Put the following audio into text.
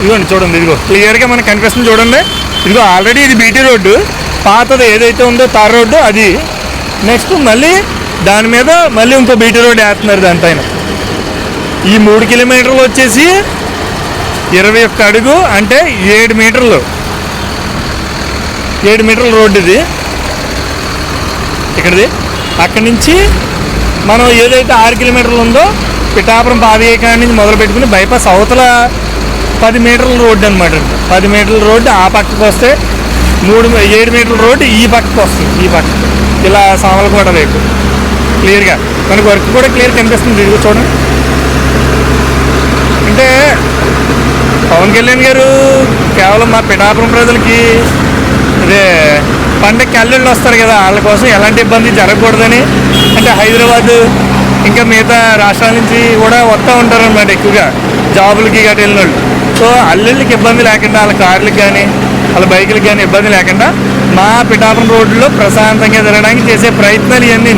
ఇదిగోండి చూడండి ఇదిగో. క్లియర్గా మనకు కనిపిస్తుంది చూడండి. ఇదిగో ఆల్రెడీ ఇది బీటీ రోడ్డు. పాతది ఏదైతే ఉందో తార్ రోడ్డు అది నెక్స్ట్ మళ్ళీ దాని మీద మళ్ళీ ఇంకో బీటీ రోడ్డు వేస్తున్నారు దానిపైన ఈ మూడు కిలోమీటర్లు వచ్చేసి ఇరవై ఒక్క అడుగు అంటే ఏడు మీటర్లు. ఏడు మీటర్ల రోడ్డు ఇది. ఇక్కడిది. అక్కడి నుంచి మనం ఏదైతే ఆరు కిలోమీటర్లు ఉందో పిఠాపురం పాదయ్య కాడి నుంచి మొదలు పెట్టుకుని బైపాస్ అవతల పది మీటర్ల రోడ్డు అనమాట పది మీటర్ల రోడ్డు ఆ పక్కకు వస్తే మూడు ఏడు మీటర్ల రోడ్డు ఈ పక్కకు వస్తుంది ఈ పక్క. ఇలా సామలకోట వైపు. క్లియర్గా? మనకు వర్క్ కూడా క్లియర్ కనిపిస్తుంది. ఇది చూడండి. అంటే పవన్ కళ్యాణ్ గారు కేవలం మా పిఠాపురం ప్రజలకి అదే పండగకి అల్లుళ్ళు వస్తారు కదా. వాళ్ళ కోసం ఎలాంటి ఇబ్బంది జరగకూడదని అంటే హైదరాబాద్ ఇంకా మిగతా రాష్ట్రాల నుంచి కూడా వస్తూ ఉంటారు అనమాట ఎక్కువగా జాబులకి గట్రా వెళ్ళిన వాళ్ళు. సో అల్లుళ్ళకి ఇబ్బంది లేకుండా వాళ్ళ కార్లకు కానీ వాళ్ళ బైకులకి కానీ ఇబ్బంది లేకుండా మా పిఠాపురం రోడ్లో ప్రశాంతంగా తిరగడానికి చేసే ప్రయత్నాలు ఇవన్నీ